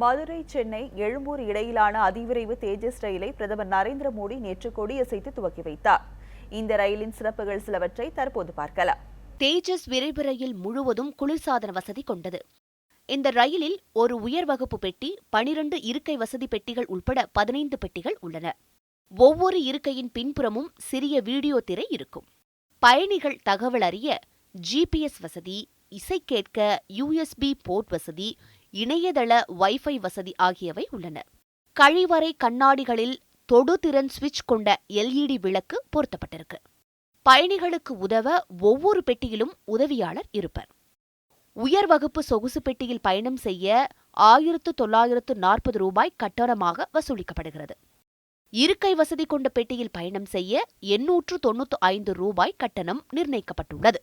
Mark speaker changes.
Speaker 1: மதுரை சென்னை எழும்பூர் இடையிலான அதிவிரைவு தேஜஸ் ரயிலை பிரதமர் நரேந்திர மோடி நேற்று கொடியசைத்து துவக்கி வைத்தார். இந்த ரயிலின் சிறப்புகள் சிலவற்றை தற்போது பார்க்கலாம்.
Speaker 2: தேஜஸ் விரைவு ரயில் முழுவதும் குளிர்சாதன வசதி கொண்டது. இந்த ரயிலில் ஒரு உயர் வகுப்பு பெட்டி பனிரண்டு இருக்கை வசதி பெட்டிகள் உள்பட பதினைந்து பெட்டிகள் உள்ளன. ஒவ்வொரு இருக்கையின் பின்புறமும் சிறிய வீடியோ திரை இருக்கும். பயணிகள் தகவல் அறிய ஜிபிஎஸ் வசதி இசை கேட்க யூஎஸ்பி போர்ட் வசதி இணையதள வைஃபை வசதி ஆகியவை உள்ளன. கழிவறை கண்ணாடிகளில் தொடுதிறன் சுவிட்ச் கொண்ட எல்இடி விளக்கு பொருத்தப்பட்டிருக்கு. பயணிகளுக்கு உதவ ஒவ்வொரு பெட்டியிலும் உதவியாளர் இருப்பர். உயர் வகுப்பு சொகுசு பெட்டியில் பயணம் செய்ய ஆயிரத்து தொள்ளாயிரத்து நாற்பது ரூபாய் கட்டணமாக வசூலிக்கப்படுகிறது. இருக்கை வசதி கொண்ட பெட்டியில் பயணம் செய்ய எண்ணூற்று தொன்னூற்று ஐந்து ரூபாய் கட்டணம் நிர்ணயிக்கப்பட்டுள்ளது.